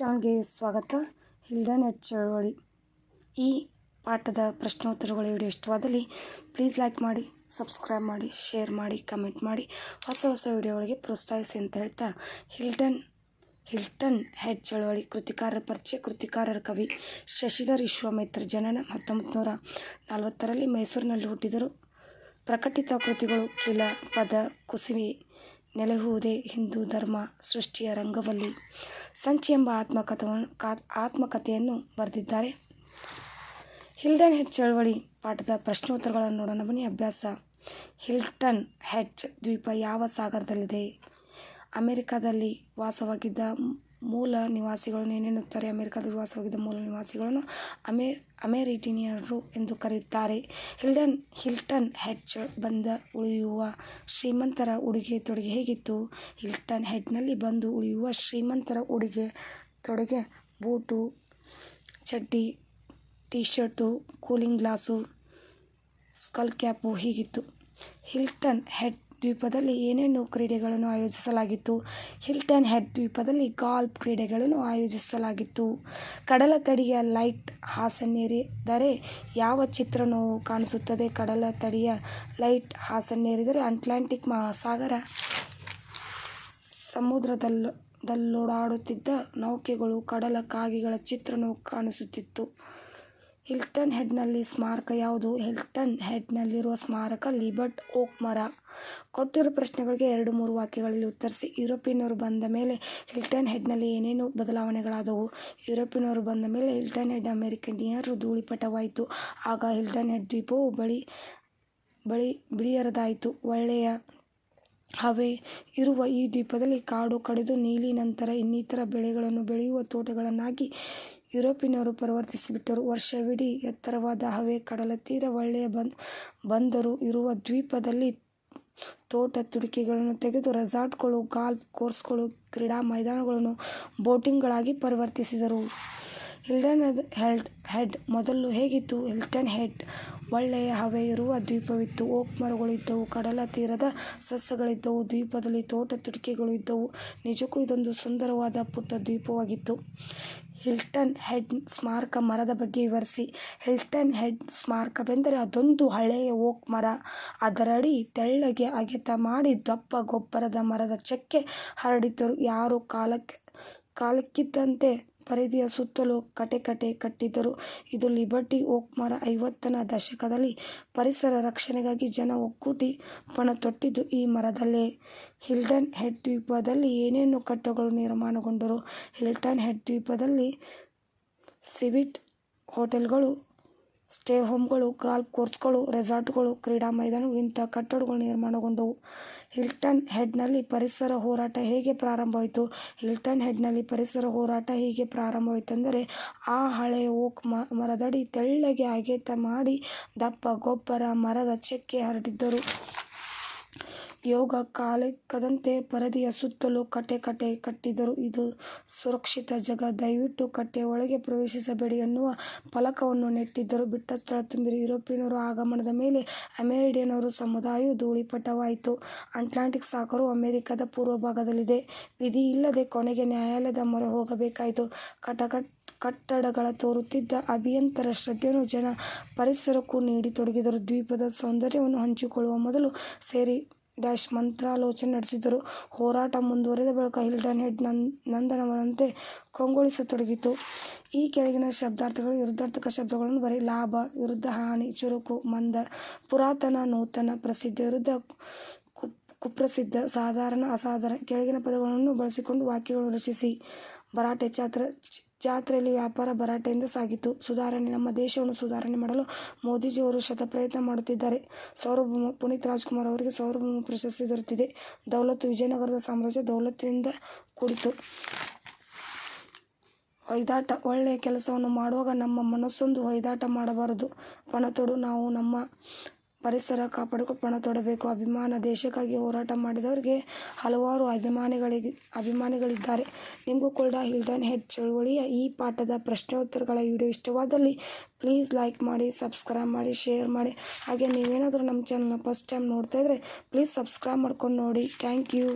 ಚಾನಲ್ಗೆ ಸ್ವಾಗತ. ಹಿಲ್ಡನ್ ನೆಟ್ ಚಳವಳಿ. ಈ ಪಾಠದ ಪ್ರಶ್ನೋತ್ತರಗಳು ವಿಡಿಯೋ ಇಷ್ಟವಾದಲ್ಲಿ ಪ್ಲೀಸ್ ಲೈಕ್ ಮಾಡಿ, ಸಬ್ಸ್ಕ್ರೈಬ್ ಮಾಡಿ, ಶೇರ್ ಮಾಡಿ, ಕಮೆಂಟ್ ಮಾಡಿ. ಹೊಸ ಹೊಸ ವಿಡಿಯೋಗಳಿಗೆ ಪ್ರೋತ್ಸಾಹಿಸಿ ಅಂತ ಹೇಳ್ತಾ ಹಿಲ್ಡನ್, ಹಿಲ್ಟನ್ ಹೆಡ್ ಚಳವಳಿ ಕೃತಿಕಾರರ ಪರಿಚಯ ಕೃತಿಕಾರರ ಕವಿ ಶಶಿಧರ್ ವಿಶ್ವಾಮಿತ್ರ ಜನನ ಹತ್ತೊಂಬತ್ತು ನೂರ ನಲವತ್ತರಲ್ಲಿ ಮೈಸೂರಿನಲ್ಲಿ ಹುಟ್ಟಿದರು. ಪ್ರಕಟಿತ ಕೃತಿಗಳು ಕಿಲ ಪದ ಕುಸಿವಿ ನೆಲೆಹುವುದೇ ಹಿಂದೂ ಧರ್ಮ ಸೃಷ್ಟಿಯ ರಂಗವಲ್ಲಿ ಸಂಚಿ ಎಂಬ ಆತ್ಮಕಥವನ್ನು ಆತ್ಮಕಥೆಯನ್ನು ಬರೆದಿದ್ದಾರೆ. ಹಿಲ್ಡನ್ ಹೆಡ್ ಚಳವಳಿ ಪಾಠದ ಪ್ರಶ್ನೋತ್ತರಗಳನ್ನು ನೋಡೋಣ ಬನ್ನಿ. ಅಭ್ಯಾಸ. ಹಿಲ್ಟನ್ ಹೆಡ್ ದ್ವೀಪ ಯಾವ ಸಾಗರದಲ್ಲಿದೆ? ಅಮೆರಿಕದಲ್ಲಿ ವಾಸವಾಗಿದ್ದ ಮೂಲ ನಿವಾಸಿಗಳನ್ನು ಏನೆನ್ನುತ್ತಾರೆ? ಅಮೆರಿಕಾದಲ್ಲಿ ವಾಸವಾಗಿದ್ದ ಮೂಲ ನಿವಾಸಿಗಳನ್ನು ಅಮೆ, ಅಮೆರಿಟಿನಿಯರು ಎಂದು ಕರೆಯುತ್ತಾರೆ. ಹಿಲ್ಡನ್, ಹಿಲ್ಟನ್ ಹೆಡ್ಜ್ ಬಂದ ಉಳಿಯುವ ಶ್ರೀಮಂತರ ಉಡುಗೆ ತೊಡುಗೆ ಹೇಗಿತ್ತು? ಹಿಲ್ಟನ್ ಹೆಡ್ನಲ್ಲಿ ಬಂದು ಉಳಿಯುವ ಶ್ರೀಮಂತರ ಉಡುಗೆ ತೊಡುಗೆ, ಬೂಟು, ಚಡ್ಡಿ T shirt cooling glass, skull cap ಹೀಗಿತ್ತು? ಹಿಲ್ಟನ್ ಹೆಡ್ ದ್ವೀಪದಲ್ಲಿ ಏನೇನು ಕ್ರೀಡೆಗಳನ್ನು ಆಯೋಜಿಸಲಾಗಿತ್ತು? ಹಿಲ್ಟನ್ ಹೆಡ್ ದ್ವೀಪದಲ್ಲಿ ಗಾಲ್ಫ್ ಕ್ರೀಡೆಗಳನ್ನು ಆಯೋಜಿಸಲಾಗಿತ್ತು. ಕಡಲ ತಡಿಯ ಲೈಟ್ ಹಾಸನ್ನೇರಿದರೆ ಯಾವ ಚಿತ್ರಣವು ಕಾಣಿಸುತ್ತದೆ? ಕಡಲ ತಡಿಯ ಲೈಟ್ ಹಾಸನ್ನೇರಿದರೆ ಅಟ್ಲಾಂಟಿಕ್ ಮಹಾಸಾಗರ ಸಮುದ್ರದಲ್ಲ ದಲ್ಲೋಡಾಡುತ್ತಿದ್ದ ನೌಕೆಗಳು ಕಡಲ ಕಾಗೆಗಳ ಚಿತ್ರಣವು ಕಾಣಿಸುತ್ತಿತ್ತು. ಹಿಲ್ಟನ್ ಹೆಡ್ನಲ್ಲಿ ಸ್ಮಾರಕ ಯಾವುದು? ಹಿಲ್ಟನ್ ಹೆಡ್ನಲ್ಲಿರುವ ಸ್ಮಾರಕ ಲಿಬರ್ಟ್ ಓಕ್ ಮರ ಕೊಟ್ಟಿರೋ ಪ್ರಶ್ನೆಗಳಿಗೆ ಎರಡು ಮೂರು ವಾಕ್ಯಗಳಲ್ಲಿ ಉತ್ತರಿಸಿ. ಯುರೋಪಿಯನ್ನರು ಬಂದ ಮೇಲೆ ಹಿಲ್ಟನ್ ಹೆಡ್ನಲ್ಲಿ ಏನೇನು ಬದಲಾವಣೆಗಳಾದವು? ಯುರೋಪಿಯನ್ನರು ಬಂದ ಮೇಲೆ ಹಿಲ್ಟನ್ ಹೆಡ್ ಅಮೆರಿಕನ್ನರು ಧೂಳಿಪಟವಾಯಿತು. ಆಗ ಹಿಲ್ಟನ್ ಹೆಡ್ ದ್ವೀಪವು ಬಳಿ ಬಳಿ ಬಿಳಿಯರದಾಯಿತು. ಒಳ್ಳೆಯ ಹವೆ ಇರುವ ಈ ದ್ವೀಪದಲ್ಲಿ ಕಾಡು ಕಡಿದು ನೀಲಿ ನಂತರ ಇನ್ನಿತರ ಬೆಳೆಗಳನ್ನು ಬೆಳೆಯುವ ತೋಟಗಳನ್ನಾಗಿ ಯುರೋಪಿನರು ಪರಿವರ್ತಿಸಿಬಿಟ್ಟರು. ವರ್ಷವಿಡೀ ಎತ್ತರವಾದ ಹವೆ, ಕಡಲ ತೀರ ಒಳ್ಳೆಯ ಬಂದ್, ಬಂದರು. ಇರುವ ದ್ವೀಪದಲ್ಲಿ ತೋಟ ತುಡಿಕೆಗಳನ್ನು ತೆಗೆದು ರೆಸಾರ್ಟ್ಗಳು, ಗಾಲ್ಫ್ ಕೋರ್ಸ್ಗಳು, ಕ್ರೀಡಾ ಮೈದಾನಗಳನ್ನು ಬೋಟಿಂಗ್ಗಳಾಗಿ ಪರಿವರ್ತಿಸಿದರು. ಹಿಲ್ಟನ್ ಹೆಡ್ ಹೆಡ್ ಮೊದಲು ಹೇಗಿತ್ತು? ಹಿಲ್ಟನ್ ಹೆಡ್ ಒಳ್ಳೆಯ ಹವೆ ಇರುವ ದ್ವೀಪವಿತ್ತು. ಓಕ್ ಮರಗಳಿದ್ದವು ಕಡಲ ತೀರದ ಸಸ್ಯಗಳಿದ್ದವು, ದ್ವೀಪದಲ್ಲಿ ತೋಟ ತುಡಿಕೆಗಳು ಇದ್ದವು. ನಿಜಕ್ಕೂ ಇದೊಂದು ಸುಂದರವಾದ ಪುಟ್ಟ ದ್ವೀಪವಾಗಿತ್ತು. ಹಿಲ್ಟನ್ ಹೆಡ್ ಸ್ಮಾರಕ ಮರದ ಬಗ್ಗೆ ವಿವರಿಸಿ. ಹಿಲ್ಟನ್ ಹೆಡ್ ಸ್ಮಾರಕವೆಂದರೆ ಅದೊಂದು ಹಳೆಯ ಓಕ್ ಮರ. ಅದರಡಿ ತೆಳ್ಳಗೆ ಅಗೆತ ಮಾಡಿ ದಪ್ಪ ಗೊಬ್ಬರದ ಮರದ ಚಕ್ಕೆ ಹರಡಿದ್ದರು ಯಾರು ಕಾಲಕ್ಕೆ, ಕಾಲಕ್ಕಿದ್ದಂತೆ ಪರಿಧಿಯ ಸುತ್ತಲೂ ಕಟೆ ಕಟೆ ಕಟ್ಟಿದ್ದರು. ಇದು ಲಿಬರ್ಟಿ ಓಕ್ ಮರ ಐವತ್ತನ ದಶಕದಲ್ಲಿ ಪರಿಸರ ರಕ್ಷಣೆಗಾಗಿ ಜನ ಒಕ್ಕೂಟಿ ಪಣ ತೊಟ್ಟಿದ್ದು. ಈ ಮರದಲ್ಲೇ ಹಿಲ್ಟನ್ ಹೆಡ್ ದ್ವೀಪದಲ್ಲಿ ಏನೇನು ಕಟ್ಟಡಗಳು ನಿರ್ಮಾಣಗೊಂಡರು? ಹಿಲ್ಟನ್ ಹೆಡ್ ದ್ವೀಪದಲ್ಲಿ ಸಿವಿಟ್ ಹೋಟೆಲ್ಗಳು ಸ್ಟೇ ಹೋಮ್ಗಳು, ಗಾಲ್ಫ್ ಕೋರ್ಸ್ಗಳು, ರೆಸಾರ್ಟ್ಗಳು, ಕ್ರೀಡಾ ಮೈದಾನಗಳು ಇಂಥ ಕಟ್ಟಡಗಳು ನಿರ್ಮಾಣಗೊಂಡವು. ಹಿಲ್ಟನ್ ಹೆಡ್ನಲ್ಲಿ ಪರಿಸರ ಹೋರಾಟ ಹೇಗೆ ಪ್ರಾರಂಭವಾಯಿತು? ಹಿಲ್ಟನ್ ಹೆಡ್ನಲ್ಲಿ ಪರಿಸರ ಹೋರಾಟ ಹೇಗೆ ಪ್ರಾರಂಭವಾಯಿತೆಂದರೆ ಆ ಹಳೆಯ ಓಕ್ ಮರದಡಿ ತೆಳ್ಳಗೆ ಅಗೆತ ಮಾಡಿ ದಪ್ಪ ಗೊಬ್ಬರ ಮರದ ಚೆಕ್ಕೆ ಹರಡಿದ್ದರು. ಯೋಗ ಕಾಲಿಕ್ಕದಂತೆ ಪರದೆಯ ಸುತ್ತಲೂ ಕಟೆ ಕಟೆ ಕಟ್ಟಿದರು ಇದು ಸುರಕ್ಷಿತ ಜಗ. ದಯವಿಟ್ಟು ಕಟ್ಟೆಯ ಒಳಗೆ ಪ್ರವೇಶಿಸಬೇಡಿ ಎನ್ನುವ ಫಲಕವನ್ನು ನೆಟ್ಟಿದ್ದರು. ಬಿಟ್ಟ ಸ್ಥಳ ತುಂಬಿರು ಯುರೋಪಿಯನ್ನರ ಆಗಮನದ ಮೇಲೆ ಅಮೆರಿಡಿಯನ್ನರ ಸಮುದಾಯವು ಧೂಳಿಪಟವಾಯಿತು. ಅಟ್ಲಾಂಟಿಕ್ ಸಾಗರವು ಅಮೆರಿಕದ ಪೂರ್ವ ಭಾಗದಲ್ಲಿದೆ. ವಿಧಿ ಇಲ್ಲದೆ ಕೊನೆಗೆ ನ್ಯಾಯಾಲಯದ ಮೊರೆ ಹೋಗಬೇಕಾಯಿತು. ಕಟಕಟ್ ಕಟ್ಟಡಗಳ ತೋರುತ್ತಿದ್ದ ಅಭಿಯಂತರ ಶ್ರದ್ಧೆಯನ್ನು ಜನ ಪರಿಸರಕ್ಕೂ ನೀಡಿ ತೊಡಗಿದರು. ದ್ವೀಪದ ಸೌಂದರ್ಯವನ್ನು ಹಂಚಿಕೊಳ್ಳುವ ಮೊದಲು ಸೇರಿ ಡ್ಯಾಶ್ ಮಂತ್ರಾಲೋಚನೆ ನಡೆಸಿದರು. ಹೋರಾಟ ಮುಂದುವರೆದ ಬಳಿಕ ಹಿಲ್ಟನ್ ಹೆಡ್ ನಂದನವನಂತೆ ಕಂಗೊಳಿಸತೊಡಗಿತು. ಈ ಕೆಳಗಿನ ಶಬ್ದಾರ್ಥಗಳು ವಿರುದ್ಧಾರ್ಥಕ ಶಬ್ದಗಳನ್ನು ಬರೀ ಲಾಭ, ವಿರುದ್ಧ ಹಾನಿ, ಚುರುಕು, ಮಂದ, ಪುರಾತನ, ನೂತನ, ಪ್ರಸಿದ್ಧ, ವಿರುದ್ಧ ಕುಪ್ರಸಿದ್ಧ, ಸಾಧಾರಣ, ಅಸಾಧಾರಣ, ಕೆಳಗಿನ ಪದಗಳನ್ನು ಬಳಸಿಕೊಂಡು ವಾಕ್ಯಗಳನ್ನು ರಚಿಸಿ. ಭರಾಟೆ ಚಾತ್ರ ಜಾತ್ರೆಯಲ್ಲಿ ವ್ಯಾಪಾರ ಭರಾಟೆಯಿಂದ ಸಾಗಿತು. ಸುಧಾರಣೆ, ನಮ್ಮ ದೇಶವನ್ನು ಸುಧಾರಣೆ ಮಾಡಲು ಮೋದಿಜಿಯವರು ಶತಪ್ರಯತ್ನ ಮಾಡುತ್ತಿದ್ದಾರೆ. ಸಾರ್ವಭೌಮ ಪುನೀತ್ ರಾಜ್ಕುಮಾರ್ ಅವರಿಗೆ ಸಾರ್ವಭೌಮ ಪ್ರಶಸ್ತಿ ದೊರೆತಿದೆ. ದೌಲತ್ತು ವಿಜಯನಗರದ ಸಾಮ್ರಾಜ್ಯ ದೌಲತ್ತಿನಿಂದ ಕೂಡಿತು. ಹೊಯ್ದಾಟ, ಒಳ್ಳೆಯ ಕೆಲಸವನ್ನು ಮಾಡುವಾಗ ನಮ್ಮ ಮನಸ್ಸೊಂದು ಹೊಯ್ದಾಟ ಮಾಡಬಾರದು. ಪಣತೊಡು ನಾವು ನಮ್ಮ ಪರಿಸರ ಕಾಪಾಡಿಕೊಂಡು ಪಣ ತೊಡಬೇಕು. ಅಭಿಮಾನ ದೇಶಕ್ಕಾಗಿ ಹೋರಾಟ ಮಾಡಿದವರಿಗೆ ಹಲವಾರು ಅಭಿಮಾನಿಗಳಿಗೆ, ಅಭಿಮಾನಿಗಳಿದ್ದಾರೆ. ನಿಮಗೂ ಕೂಡ ಹಿಲ್ಟನ್ ಹೆಡ್ ಚಳುವಳಿಯ ಈ ಪಾಠದ ಪ್ರಶ್ನೋತ್ತರಗಳ ವಿಡಿಯೋ ಇಷ್ಟವಾದಲ್ಲಿ ಪ್ಲೀಸ್ ಲೈಕ್ ಮಾಡಿ, ಸಬ್ಸ್ಕ್ರೈಬ್ ಮಾಡಿ, ಶೇರ್ ಮಾಡಿ. ಹಾಗೆ ನೀವೇನಾದರೂ ನಮ್ಮ ಚಾನಲ್ನ ಫಸ್ಟ್ ಟೈಮ್ ನೋಡ್ತಾ ಇದ್ದರೆ ಪ್ಲೀಸ್ ಸಬ್ಸ್ಕ್ರೈಬ್ ಮಾಡ್ಕೊಂಡು ನೋಡಿ. Thank you.